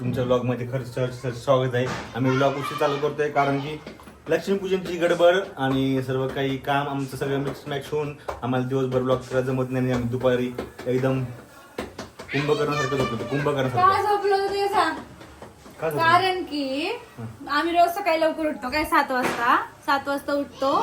तुमच्या ब्लॉगमध्ये खरंच सहर्ष सहर्ष स्वागत आहे. आम्ही ब्लॉग उशीर चालू करतोय कारण की लक्ष्मीपूजनची गडबड आणि सर्व काही काम आमचं सगळं मिक्स मॅच होऊन आम्हाला दिवसभर ब्लॉग करायला जमत नाही आणि आम्ही दुपारी एकदम कुंभकर्णासारखं झोपतो का कुंभकर्णासारखं. झोपलो होतो ते सांग? का झोपलो? कारण की आम्ही रोज सकाळी लवकर उठतो काय? सात वाजता. सात वाजता उठतो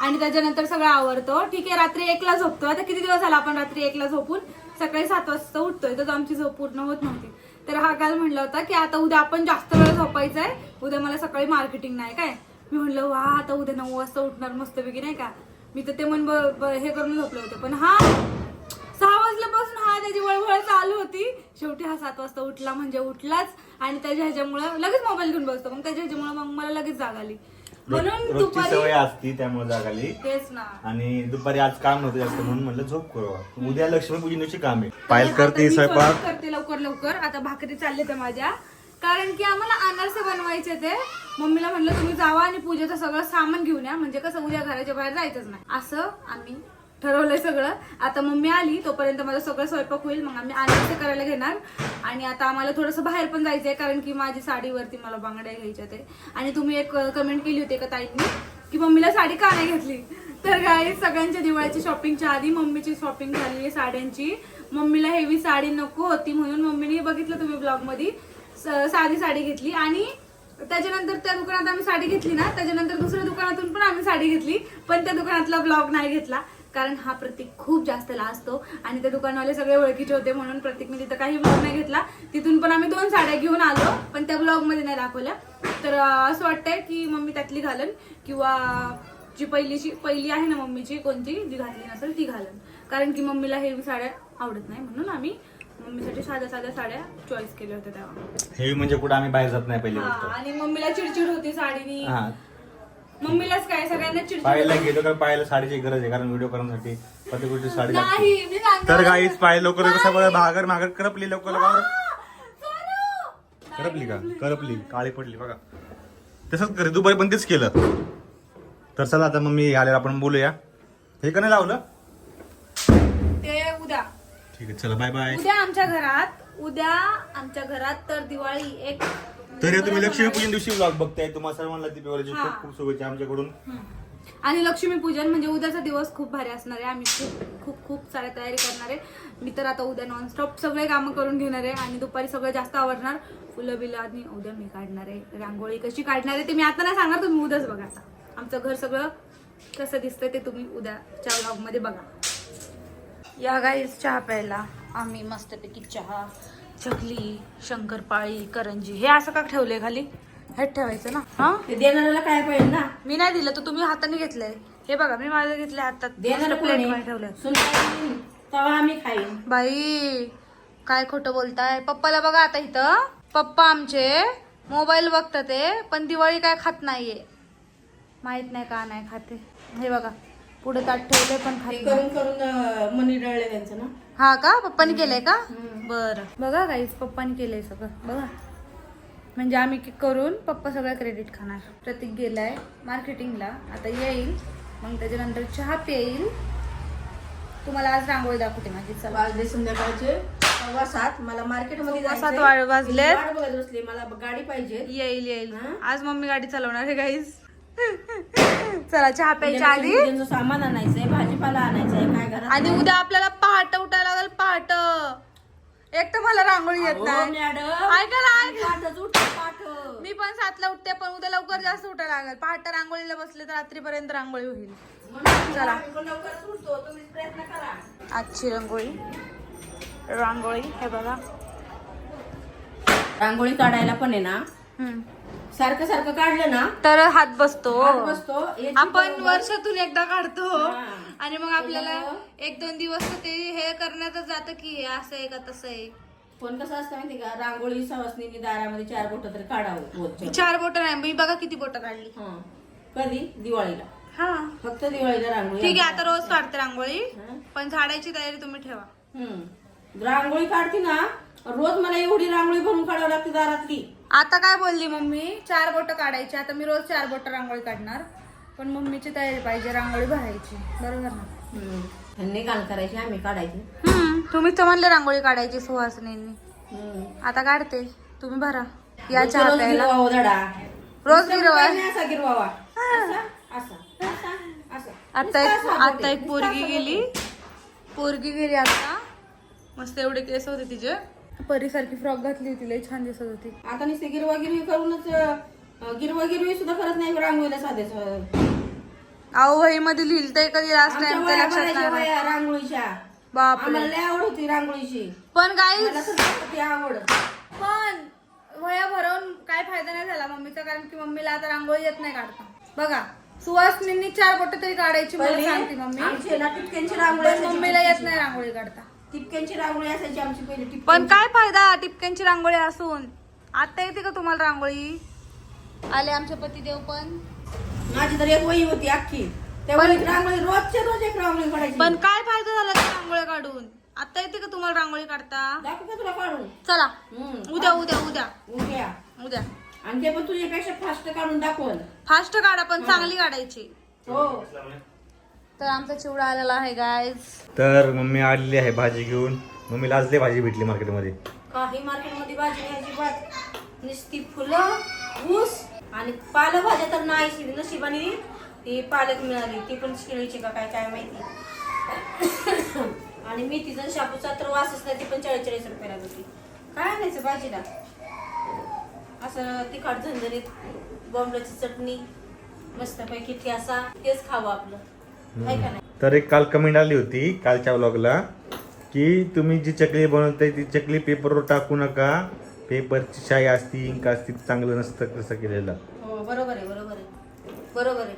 आणि त्याच्यानंतर सगळं आवरतो. ठीक आहे रात्री एकला झोपतो. आता किती दिवस झाला आपण रात्री एकला झोपून? सकाळी सात वाजता उठतोय. तर आमची झोप पूर्ण होत नव्हती. तर हा काल म्हणला होता की आता उद्या आपण जास्त वेळ झोपायचं आहे उद्या मला सकाळी मार्केटिंग नाही काय? मी म्हणलं वा आता उद्या नऊ वाजता उठणार मस्तपैकी नाही का? मी तर ते मन ब- ब- हे करून झोपले होते. पण हा सहा वाजल्यापासून हा त्याची वळवळ चालू होती. शेवटी हा सात वाजता उठला म्हणजे उठलाच. आणि त्याच्या ह्याच्यामुळं लगेच मोबाईल घेऊन बसतो. मग त्याच्या ह्याच्यामुळं मग मला लगेच जाग आली. म्हणून रोज- रोजची दुपारी सवय असती त्यामुळे जाग आली तेच ना. आणि दुपारी आज काम नव्हतं जास्त म्हणून म्हणलं झोप करू उद्या लक्ष्मीपूजनाची काम आहे पायल आता करते मी स्वयंपाक. स्वयंपाक करते लवकर लवकर. आता भाकरी चालले त्या माझ्या. कारण की आम्हाला अनारसे बनवायचे ते. मम्मीला म्हणलं तुम्ही जावा आणि पूजेचं सगळं सामान घेऊन या. म्हणजे कसं उद्या घराच्या बाहेर जायचंच नाही. असं आम्ही ठरवलंय सगळं. आता मम्मी आली तोपर्यंत माझं सगळं स्वयंपाक होईल मग आम्ही अनारसे करायला घेणार. आणि आता आम्हाला थोडंसं बाहेर पण जायचंय कारण की माझी साडीवरती मला बांगड्या घ्यायच्या ते. आणि तुम्ही एक कमेंट केली होती एका ताईंनी की मम्मीला साडी का नाही घेतली? तर काय सगळ्यांच्या दिवाळीची शॉपिंगच्या आधी मम्मीची शॉपिंग झाली आहे साड्यांची. मम्मीला हेवी साडी नको होती म्हणून मम्मीने बघितलं तुम्ही ब्लॉगमध्ये स- साधी साडी घेतली आणि त्याच्यानंतर त्या दुकानात आम्ही साडी घेतली ना त्याच्यानंतर दुसऱ्या दुकानातून पण आम्ही साडी घेतली पण त्या दुकानातला ब्लॉग नाही घेतला. कारण हा प्रतीक खूप जास्त लाजतो आणि त्या दुकानवाले सगळे ओळखीचे होते म्हणून प्रतीकने तिथं काही ब्लॉग नाही घेतला. तिथून पण आम्ही दोन साड्या घेऊन आलो पण त्या ब्लॉगमध्ये नाही दाखवल्या. तर असं वाटतंय की मम्मी त्यातली घालन किंवा जी पहिलीची पहिली आहे ना मम्मीची कोणती जी घातली नसेल ती घालन. कारण की मम्मीला हेवी साड्या आवडत नाही म्हणून आम्ही मम्मीसाठी साध्या साध्या साड्या चॉईस केल्या होत्या तेव्हा. हे म्हणजे कुठं आम्ही बाहेर जात नाही पहिली हा, गोष्ट. आणि मम्मीला चिडचिड होती साडीनी. हा. मम्मीलाच काय सगळ्यांना चिडचिड पाहायला गेलो तर पाहायला साडीची गरज आहे कारण व्हिडिओ करण्यासाठी प्रत्येक गोष्टी साडी लागते. नाही मी सांगते. तर गाईच पाय लवकर कसं बघ भागर मागर करपली लवकर लवकर! करपली का? करपली. काळी पडली बघा. तसंच करे दुपारी पण तेच केलं. तर चला आता मग मी आल्यावर आपण बोलूया. हे का नाही लावलं? ते उद्या. ठीक आहे चला बाय बाय उद्या आमच्या घरात उद्या आमच्या घरात तर दिवाळी एक तरी तुम्ही लक्ष्मीपूजन दिवशी ब्लॉग बघताय. तुम्हाला सर्वांना हा. खूप खूप शुभेच्छा आमच्याकडून. आणि लक्ष्मीपूजन म्हणजे उद्याचा दिवस खूप भारी असणार आहे. आम्ही खूप खूप खूप साऱ्या तयारी करणार आहे. मी तर आता उद्या नॉनस्टॉप सगळे कामं करून घेणार आहे आणि दुपारी सगळं जास्त आवडणार. फुलं बिलं आणि उद्या मी काढणार आहे. रांगोळी कशी काढणार आहे ते मी आता नाही सांगणार. तुम्ही उद्याच बघा आता. आमचं घर सगळं कसं दिसतंय ते तुम्ही उद्याच्या व्लॉगमध्ये बघा. या गाईस चहा प्यायला. आम्ही मस्तपैकी चहा चकली शंकरपाळी करंजी हे असं का ठेवलंय खाली? हेच ठेवायचं ना? हा? ते देणाऱ्याला काय पाहिजे ना? मी नाही दिलं तर तुम्ही हाताने घेतलंय. हे बघा मी माझं घेतलंय हातात. देणार प्लेट कोणी? मध्ये ठेवलंय? सुनबाई, तेव्हा आम्ही खाईन. बाई काय खोटं बोलताय? पप्पाला बघा आता इथं. पप्पा आमचे मोबाईल बघतात ते पण दिवाळी काय खात नाहीये. माहीत नाही का नाही खाते. हे बघा पुढे ताट ठेवलंय पण ते खाली करून करून अं, मनी डळले त्यांचं ना? हा का? पप्पानी केलंय का? बर. बघा गाईज पप्पानी केलंय सगळं. बघा. म्हणजे आम्ही की करून पप्पा सगळं क्रेडिट खाणार. प्रतीक गेलाय मार्केटिंगला आता येईल. मग त्याच्यानंतर चहा पिईल तुम्हाला आज रांगोळी दाखवते माझी. चला. वाजले संध्याकाळचे. सव्वा सात. मला मार्केटमध्ये. सात वाज- वाजले. बघत बसली. मला गाडी पाहिजे. येईल येईल? आज मम्मी गाडी चालवणार आहे गाईज चला चहा प्यायच्या आधी. सामान आणायचंय भाजीपाला आणायचंय आणि उद्या आपल्याला पहाट उठायला लागेल पहाट. एक तर मला रांगोळी येत नाही. ऐका ना. मी पण सातला उठते पण उद्या लवकर जास्त उठायला लागेल. पहाटे रांगोळीला बसले तर रात्रीपर्यंत रांगोळी होईल. चला. आजची रांगोळी. रांगोळी हे बघा. रांगोळी काढायला पण आहे ना. सारखं सारखं काढलं ना तर हात बसतो. बसतो. आपण वर्षातून एकदा काढतो. आणि मग आपल्याला एक दोन दिवस तर ते हे करण्यातच जातं की हे असं आहे का तसं आहे पण कसं असतं माहिती का? रांगोळी सवासनीनी दारामध्ये चार बोट तरी काढावं रोजच्या चार बोट नाही. मी बघा किती बोट काढली. हं. कधी? दिवाळीला. हा. फक्त दिवाळीला रांगोळी ठीक आहे आता रोज काढते रांगोळी. हं. पण झाडायची तयारी तुम्ही ठेवा. हं. रांगोळी काढते ना रोज मला एवढी रांगोळी भरून काढावी लागते दारातली. आता काय बोलली मम्मी? चार बोट काढायची. आता मी रोज चार बोट रांगोळी काढणार. पण मम्मीची तयारी पाहिजे रांगोळी भरायची. बरोबर ना. त्यांनी घाण करायची आम्ही काढायची. हम्म. तुम्हीच तर म्हणले रांगोळी काढायची सुहासनींनी. आता काढते. तुम्ही भरा. या चहा रोज प्यायला. रोज गिरवा आता एक आता. एक पोरगी गेली. पोरगी गेली आता. मस्त एवढे केस होते तिचे. परीसारखी फ्रॉक घातली होती लई छान दिसत होती. आता नुसते गिरवा गिरवी करूनच अं, गिरवा गिरवी सुद्धा करत नाही रांगोळीला साधेच अहो वही मध्ये लिहिलंय कधी लास्ट आमच्या टाइम ते वया लक्षात भरायच्या नाही वया रांगोळीच्या. बापरे. आम्हाला लय आवड होती रांगोळीची. पण मला ती आवड. पण वया भरवून काय फायदा नाही झाला मम्मीचा कारण की मम्मीला आता रांगोळी येत नाही काढता. बघा सुवासनींनी चार बोट तरी काढायची मला सांगते मम्मी. आमची ना टिपक्यांची रांगोळी पण असायची मम्मीला येत नाही रांगोळी काढता. टिपक्यांची रांगोळी असायची आमची पहिली टिपक्यांची. पण काय फायदा टिपक्यांची रांगोळी असून? आता येते का तुम्हाला रांगोळी? आले आमचे पतिदेव पण. माझी तर एक वही होती अख्खी. त्या पण- वहीत रांगोळी रोजच्या रोज एक रांगोळी काढायची. पण काय फायदा झाला त्या रांगोळ्या काढून? आता येते का तुम्हाला रांगोळी काढता? दाखवू का तुला काढून? चला. हम्म. उद्या उद्या उद्या. उद्या. उद्या. आणि ते पण तुझ्यापेक्षा फास्ट काढून दाखवल. फास्ट काढा पण चांगली काढायची. हो. तर आमचा चिवडा आलेला आहे गायज तर मम्मी आलेली आहे भाजी घेऊन. मम्मीला आज लय भाजी भेटली मार्केटमध्ये काही मार्केटमध्ये भाजी अजिबात. नुसती फुलं ऊस आणि पालेभाज्या तर नाही नशिबाने ती पालक मिळाली. ती पण शिळीची का काय काय माहिती. आणि मेथीचा शापूचा तर वासच नाही ती पण चाळीस चाळीस रुपयाला होती काय आणायचं भाजीला? असं तिखट झंझरीत बॉम्बलाची चटणी मस्तपैकी ठेसा तेच खावं आपलं. आहे का नाही? तर एक काल कमेंट आली होती कालच्या व्लॉगला की तुम्ही जी चकली बनवताय ती चकली पेपरवर टाकू नका. पेपरची शाई असती इंक असती चांगलं नसतं कसं केलेलं. हो बरोबर आहे बरोबर आहे. बरोबर आहे.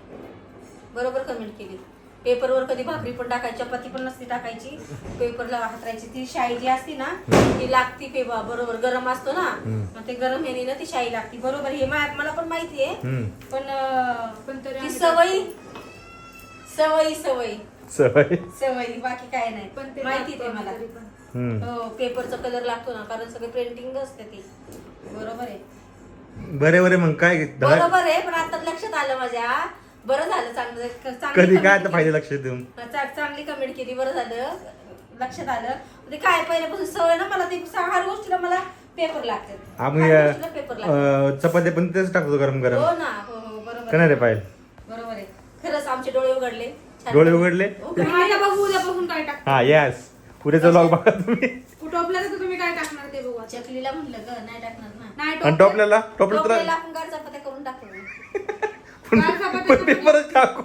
बरोबर कमेंट केली. पेपरवर कधी भाकरी पण टाकायची चपाती पण नसती टाकायची. पेपरला हातरायची. ती शाई जी असती ना ती लागती पेपर बरोबर. गरम असतो ना. मग ते गरम ह्यानी ना ती शाई लागती. बरोबर हे मा- मला पण माहिती आहे. हम्म. पण अं, पण तरी ती आम्ही सवयी सवयी सवयी. सवय. सवयी बाकी काय नाही. पण ते माहिती ते टाकतो मला. तरी पण. हो पेपरचा कलर लागतो ना कारण सगळे प्रिंटिंग असते ती. बरोबर आहे. बरे बरे मग काय? बरोबर आहे पण आता लक्षात आलं माझ्या. बरं झालं चांगलं चांगली कधी comment काय आता केली. पाहिजे लक्ष देऊन? चा- चांगली कमेंट केली बरं झालं. लक्षात आलं. म्हणजे काय पहिल्यापासून सवय ना मला ते हर गोष्टीला मला पेपर लागतात. आम्ही हर गोष्टीला पेपर लागतात. अं, चपात्या पण तेच टाकतो गरम गरम हो ना हो हो बरोबर का नाही रे आहे. पायल. बरोबर आहे. खरंच आमचे डोळे उघडले. छान. डोळे उघडले? उघडले. आता बघू उद्यापासून काय टाक हा यस पुढेचा व्लॉग बघा तुम्ही. टोपला तर तुम्ही काय टाकणार ते बघू. चकलीला म्हणलं ग नाही टाकणार ना. नाही आणि टोपलं- टोपल्याला टोपलं तर टोपलेला आपण गाड चपात्या करून टाकू. पण चपात्या टाकू.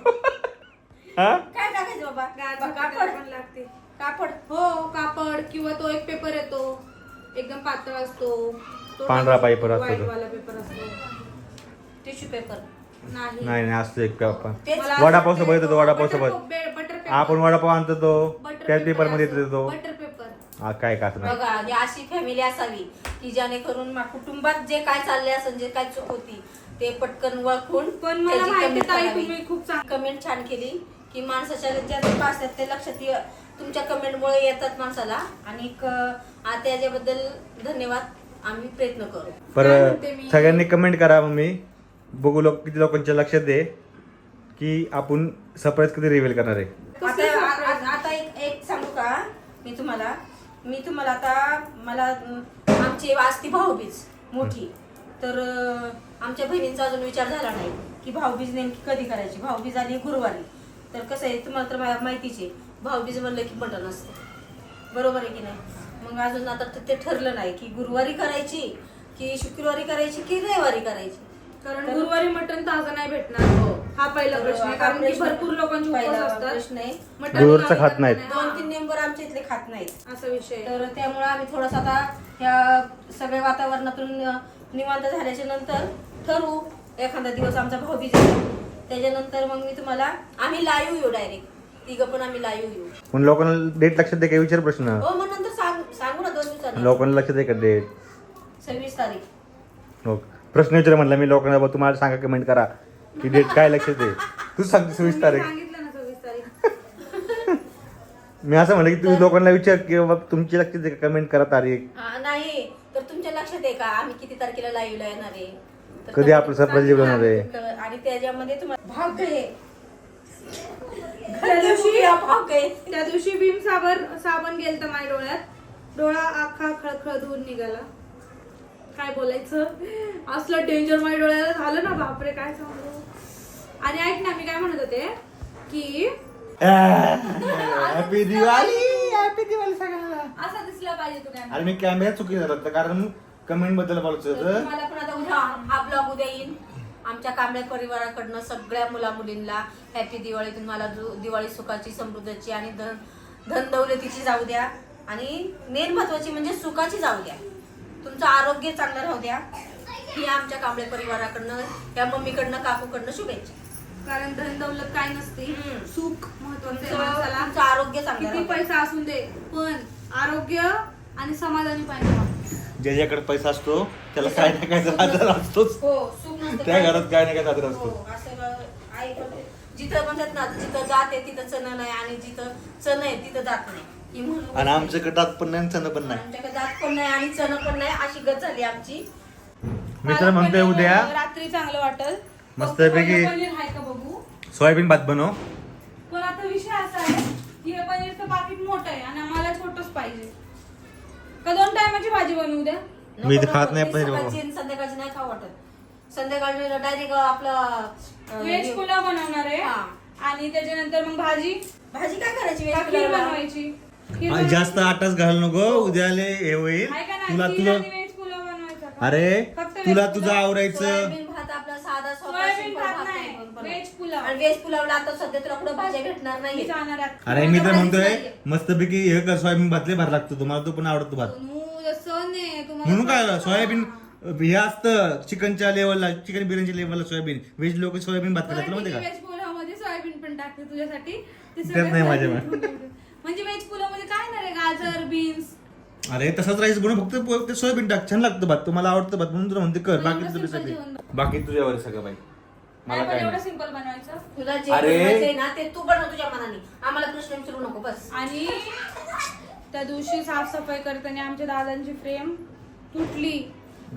हा? काय टाकायचं बाबा? बा- कापड. पण लागते. कापड. हो कापड किंवा तो एक पेपर येतो. एकदम पातळ असतो. तो पांढरा टाकून paper असतो white तो. वाला पेपर असतो. टिश्यू पेपर नाही. नाही असतो एक आपण. तेच मला वडापाव सोबत येतो, ते वडापाव बटर सोबत. आपण वडापाव आणतो तो. बटर त्या पेपरमध्ये. येतो तो बटर पेपर. हा काय का नाही. बघा ही अशी फॅमिली असावी की जेणेकरून मा- कुटुंबात जे काय चालले असेल जे काय चूक होती ते पटकन ओळखून पण मला माहिती ताई तुम्ही खूप चांग कमेंट छान केली की माणसाच्या ज्या चुका असतात ते लक्षात ये- तुमच्या कमेंटमुळे येतात माणसाला. आणि त्याच्याबद्दल धन्यवाद. आम्ही प्रयत्न करू. पर? सगळ्यांनी कमेंट करा मम्मी बघू लोक किती लोकांच्या लक्षात दे की आपण सरप्राईज कधी रिव्हील करणार आहे. आता आ- आता एक एक सांगू का? मी तुम्हाला मी तुम्हाला आता मला अं, आमची असती भाऊबीज मोठी. तर अं, आमच्या बहिणींचा अजून विचार झाला नाही की भाऊबीज नेमकी कधी करायची? भाऊबीज आली गुरुवारी. तर कसं आहे तुम्हाला तर मा- माहितीच आहे. भाऊबीज म्हणलं की मटण असतं. बरोबर आहे की नाही? मग अजून आता ते- ते ठरलं नाही की गुरुवारी करायची की शुक्रवारी करायची की रविवारी करायची. कारण गुरुवारी मटण ताजं नाही भेटणार. हो. हा पहिला प्रश्न आहे. कारण की भरपूर लोकांचे उपवास असतात. प्रश्न आहे. मटण गुरुवारचं खात नाहीत. नाही. दोन तीन मेंबर आमच्या इथले खात नाहीत. असा विषय. तर त्यामुळे आम्ही थोडासा आता ह्या सगळ्या वातावरणातून निवांत झाल्याच्यानंतर ठरवू. एखादा दिवस आमचा भाऊबीज येतो त्याच्यानंतर मग मी तुम्हाला आम्ही लाईव्ह येऊ डायरेक्ट तिघं पण आम्ही लाईव्ह येऊ. पण लोकांना डेट लक्षात दे काय विचार प्रश्न. हो मग नंतर सांग सांगू ना दोन दिवसांनी. लोकांना लक्षात आहे का डेट सव्वीस तारीख. हो प्रश्न विचार म्हणला मी लोकांना बा तुम्हाला सांगा कमेंट करा. की डेट काय लक्षात दे तू सांगते सव्वीस तारीख. सांगितलं ना सव्वीस तारीख. मी असं म्हणलं की तुम्ही लोकांना विचार की बाबा तुमची लक्षात आहे का? कमेंट करा तारीख. हा, नाही. तर तुमच्या लक्षात आहे का? आम्ही किती तारखेला लाईव्हला येणार आहे? तर कधी तुम्ही आपलं surprise सांगा. होणार आहे? आणि त्याच्यामध्ये तुम्हाला भाग आहे. त्या दिवशी भाग आहे. त्या दिवशी भीम साबर साबण गेलत माझ्या डोळ्यात. डोळा आखा खळखळ धुवून निघाला. काय बोलायचं? असलं डेंजर माझ्या डोळ्याला झालं ना बापरे काय सांगू? आणि ऐक ना मी काय म्हणत होते की हॅपी दिवाळी हॅपी दिवाळी सगळ्यांना. असं दिसलं पाहिजे तू काय अरे मी कॅमेरा चुकी झाला होता कारण कमेंटबद्दल बोलायचं होतं. तुम्हाला पण आता उद्या हा ब्लॉग उद्या येईल आमच्या कांबळे परिवाराकडनं सगळ्या मुला मुलींना हॅपी दिवाळी. तुम्हाला दु- दिवाळी सुखाची समृद्धीची आणि धन धन दौलतीची जाऊ द्या. आणि मेन महत्वाची म्हणजे सुखाची जाऊ द्या. तुमचं आरोग्य चांगलं राहू द्या ही आमच्या कांबळे परिवाराकडनं या मम्मीकडनं काकूकडनं शुभेच्छा कारण धन दौलत काय नसते हम्म. सुख महत्वाचं आहे तुमचं माणसाला तुमचं आरोग्य चांगलं किती राहू द्या. पैसा असून दे पण आरोग्य आणि समाधानी पाहिजे. ज्याच्याकडे पैसा असतो त्याला काय नाही काय आधार असतोच हो सुख नसतं त्या काय. घरात काय नाही काय आधार असतो हो, असं आई बोलते, जिथं म्हणतात ना जिथं जात आहे तिथं चण नाही आणि जिथं चण आहे तिथं जात नाही म्हणून आणि आमच्याकडे दात पण नाही चण पण नाही. आमच्याकडे जात पण नाही आणि चण पण नाही अशी गत झाली आमची. मी तर म्हणतोय उद्या. रात्री चांगलं वाटेल. मस्तपैकी- पनीर आहे का बघू? सोयाबीन भात बनव. पण आता विषय असा आहे की हे पनीरचं पाकिट मोठं आहे आणि आम्हाला छोटच पाहिजे. का दोन टायमाची भाजी बनवू द्या मी तर नको, खात नाही ती पनीर बाबा. सकाळची आणि संध्याकाळची नाही खाऊ वाटत. संध्याकाळी डायरेक्ट आपलं अं, व्हेज हे- पुलाव बनवणार आहे. हा. आणि त्याच्यानंतर मग भाजी. भाजी काय करायची? खीर पुलावला? बनवायची. जास्त आटाच घाल नको उद्याले हे होईल? तुला तुला आणि व्हेज पुलाव बनवायचा का? अरे तुला तुझं? आवरायचं सोयाबीन भात आपला साधा सोपा सोयाबीन simple भात भात नाही, आहे पण- पण- व्हेज पुलाव. आणि व्हेज पुलावला आता सध्या तुला कुठं भाज्या भेटणार मी नाही जाणार आहे. अरे मी तर म्हणतोय. मस्तपैकी हे कर सोयाबीन भातले भात लागतो तुम्हाला तो पण आवडतो भात तुम्हाला म्हणून काय. सोयाबीन हे असतं चिकनच्या लेवलला चिकन बिर्याणीच्या लेवलला सोयाबीन व्हेज लोक सोयाबीन भात खातात माहिती आहे, का सोयाबीन पण टाकते तुझ्यासाठी. ते त्यात सगळं नाही माझ्या सोयाबीन. म्हणजे व्हेज पुलावमध्ये काय ना रे गाजर बीन्स. अरे तसाच राईस बनव फक्त ते सोयाबीन टाक. छान लागतं भात. तुम्हाला आवडतं भात म्हणून तुला म्हणते कर. एवढं बाकी तुझं simple सगळे. जेवण. बाकी तुझ्यावर सगळं बाई. मला नाही काय एवढं नाही. सिंपल बनवायचं. तुला जे अरे. बनवायचंय ना ते तू बनव तुझ्या मनाने. आम्हाला प्रश्न विचारू नको बस. आणि त्या दिवशी साफसफाई करताना आमच्या दादांची फ्रेम तुटली.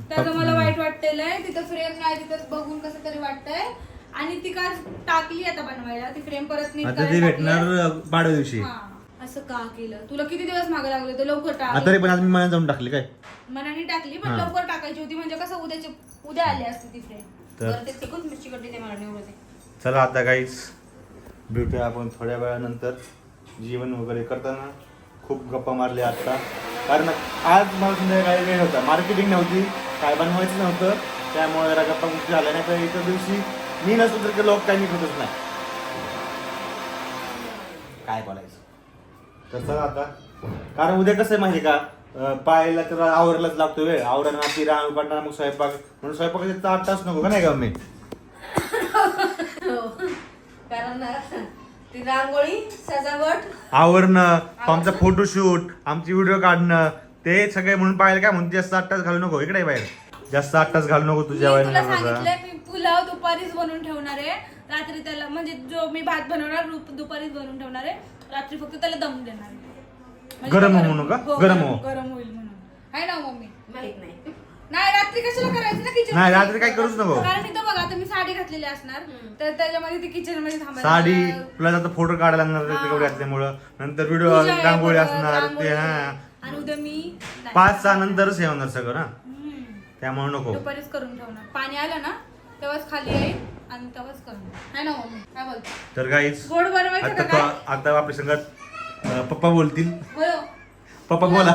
त्याचं मला वाईट वाटतेलंय तिथं फ्रेम नाही तिथं बघून कसं तरी वाटतंय. आणि ती का टाकली आता बनवायला ती फ्रेम परत नीट आता ते करायला भेटणार. पाडव्या दिवशी. हा, असं का केलं? तुला किती दिवस मागे लागले ते लवकर आता तरी पण आज मी मनात जाऊन टाकले काय? मनाने टाकली पण हा. लवकर टाकायची होती. म्हणजे कसं उद्याची उद्या आली असती ती फ्रेम. तर? तर ते मिरची ते मला चला आता काहीच भेटूया आपण थोड्या वेळानंतर. जेवण वगैरे करताना खूप गप्पा मारल्या आता कारण आज मला संध्याकाळी वेळ होता. मार्केटिंग नव्हती. काय बनवायचं नव्हतं. त्यामुळे जरा गप्पा गोष्टी झाल्या नाही तर इतर दिवशी मी नसतो तर लोक काही निघतच नाही. काय बोलायचं? तर चला आता. कारण उद्या कसं आहे माहिती का? पाहायला तर आवरलाच लागतो वेळ. आवरण ती रांग काढणार मग स्वयंपाक. म्हणून स्वयंपाकाचे आठ तास नको का नाही का मी हो. कारण ना, ती रांगोळी सजावट. आवरणं आमचा फोटोशूट आमची व्हिडिओ काढणं ते सगळे म्हणून पाहायला काय म्हणून जास्त आठ तास घालू नको. इकडे बाहेर. जास्त आठ तास घालू नको मी तुझ्या तुला मी पुलाव दुपारीच बनवून ठेवणार आहे रात्री त्याला म्हणजे जो मी भात बनवणार दुपारीच बनवून ठेवणार आहे रात्री फक्त त्याला दम देणार आहे. म्हणजे गरम ते होऊ नका? हो, गरम हो. गरम होईल म्हणून आहे ना मम्मी माहीत नाही नाही रात्री कशाला करायचं ना किचन नाही, रात्री काही करूच नको. कारण इथं बघा आता मी साडी घातलेली असणार. तर त्याच्यामध्ये ती किचनमध्ये थांबायला साडी प्लस आता फोटो काढायला लागणार. तेवढे असल्यामुळं नंतर व्हिडिओ पूजा आहे रांगोळी असणार रांगोळी. ते हा आणि उद्या मी नाही. पाच सहा नंतरच हे होणार सगळं ना. त्यामुळे नको. दुपारीच करून ठेवणार. पाणी आलं ना तेव्हाच खाली येईल आणि तेव्हाच करणार. आहे ना मम्मी? काय बोलतो? तर काहीच गोड बनवायचं आता का तो- आता आपल्या संगत अं, पप्पा बोलतील. बोलो. पप्पा बोला.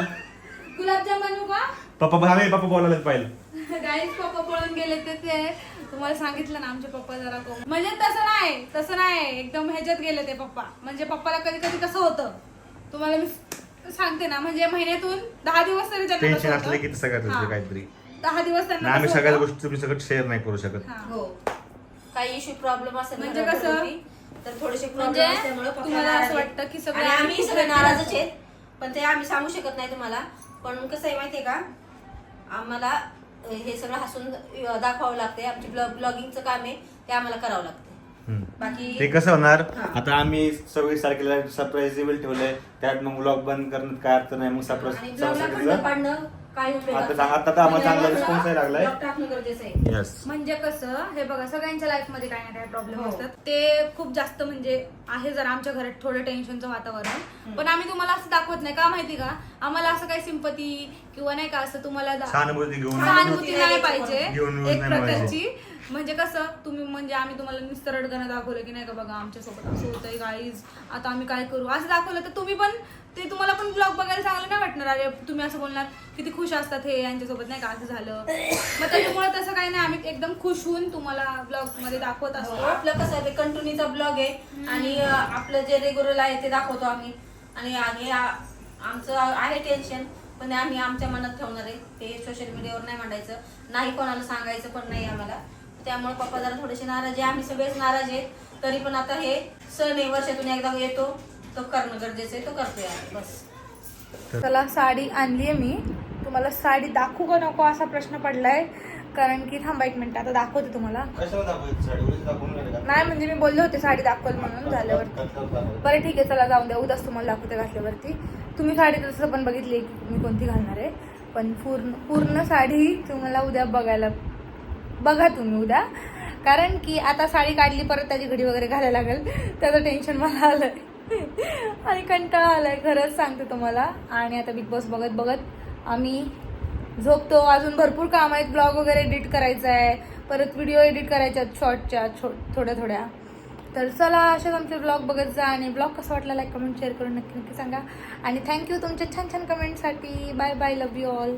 गुलाबजाम बनवू का? पप्पा आम्ही पप्पा बोलायला पाहिजे गाईस पप्पा पळून गेले ते तुम्हाला सांगितलं ना आमचे पप्पा जरा कोण म्हणजे तसं नाही तसं नाही. एकदम ह्याच्यात गेले ते पप्पा. म्हणजे पप्पाला कधी कधी कसं होतं? तुम्हाला मी सांगते ना म्हणजे महिन्यातून दहा दिवस तरी त्यांना टेन्शन कसं होतं. असलं की तसं हा. करायचं काहीतरी. दहा दिवस त्यांना आम्ही कसं सगळ्या होतं. गोष्टी तुम्ही सगळं शेअर नाही करू शकत हा. हो काही इश्यू प्रॉब्लेम असेल म्हणजे घरात कसं? तर थोडेसे म्हणजे प्रॉब्लेम असल्यामुळे पप्पा तुम्हाला नाराज असं आहेत. वाटतं की सगळे आणि आम्ही सगळे नाराजच. आहेत पण ते आम्ही सांगू शकत नाही तुम्हाला पण कसं आहे माहितीये का आम्हाला अं, हे सगळं हसून अं, दाखवावं लागतंय आमची ब्लॉगिंगचं काम आहे ते आम्हाला करावं हम्म. बाकी ते कसं होणार हा. आता आम्ही सव्वीस तारखेला सरप्राईज इव्हेंट ठेवलंय त्यात मग ब्लॉग बंद करण्यात काय अर्थ नाही मग आणि सरप्राईज ब्लॉगला खंड पाडणं काय उपयोग आता आता तर आम्हाला चांगला रिस्पॉन्स आहे लागलाय. टाकणं गरजेचं आहे. येस म्हणजे कसं हे बघा सगळ्यांच्या लाईफमध्ये काही ना काही प्रॉब्लेम हो. असतात. ते खूप जास्त म्हणजे आहे जर आमच्या घरात थोडं टेन्शनचं वातावरण. पण आम्ही तुम्हाला असं दाखवत नाही. का माहिती का? आम्हाला असं काही सिंपती किंवा नाही का असं तुम्हाला दा- सहानुभूती घेऊन सहानुभूती नाही पाहिजे. घेऊन एक नाही. प्रकारची. म्हणजे कसं तुम्ही म्हणजे आम्ही तुम्हाला नुसतं रडगाणं दाखवलं की नाही का बघा आमच्यासोबत असं होतंय गाईज आता आम्ही काय करू? असं दाखवलं तर तुम्ही पण ते तुम्हाला पण ब्लॉग बघायला चांगलं नाही वाटणार. अरे तुम्ही असं बोलणार किती खुश असतात हे यांच्यासोबत नाही का? असं झालं. मग त्याच्यामुळे तसं काही नाही. आम्ही एकदम खुश होऊन तुम्हाला ब्लॉगमध्ये दाखवत असतो. हो, आपलं कसं आहे कंटिन्यूचा ब्लॉग आहे. आणि आपलं जे रेग्युलर आहे ते दाखवतो आम्ही. आणि आणि आमचं आहे टेन्शन पण आम्ही आमच्या मनात ठेवणार आहे. ते सोशल मीडियावर नाही मांडायचं. नाही कोणाला सांगायचं पण नाही आम्हाला. त्यामुळे पप्पा जरा थोडेसे नाराज आहे. आम्ही सगळेच नाराज आहेत. तरी पण आता हे सण आहे वर्षातून एकदा येतो. तो करणं गरजेचं आहे तो करतोय आम्ही बस. चला साडी आणली आहे मी. तुम्हाला साडी दाखवू का नको असा प्रश्न पडलाय? कारण की थांबा एक मिनिट आता दाखवते तुम्हाला. नाही म्हणजे मी बोलले होते साडी दाखवल म्हणून झाल्यावर. बरं ठीक आहे चला जाऊन द्या. उद्याच तुम्हाला दाखवते घातल्यावरती. तुम्ही साडी तसं पण बघितली आहे की मी कोणती घालणार आहे. पण पूर्ण पूर्ण साडी तुम्हाला उद्या बघायला बघा तुम्ही उद्या. कारण की आता साडी काढली परत त्याची घडी वगैरे घालायला लागेल. त्याचं टेन्शन मला आलंय. आणि कंटाळा आलाय खरंच सांगते तुम्हाला. आणि आता बिग बॉस बघत बघत आम्ही झोपतो. अजून भरपूर काम आहेत. ब्लॉग वगैरे एडिट करायचं आहे परत व्हिडिओ एडिट करायच्या शॉर्टच्या छो थोड्या थोड्या. तर चला अशाच आमचे ब्लॉग बघत जा आणि ब्लॉग कसा वाटला लाईक कमेंट शेअर करून नक्की नक्की सांगा. आणि थँक्यू तुमच्या छान छान कमेंटसाठी bye bye love you all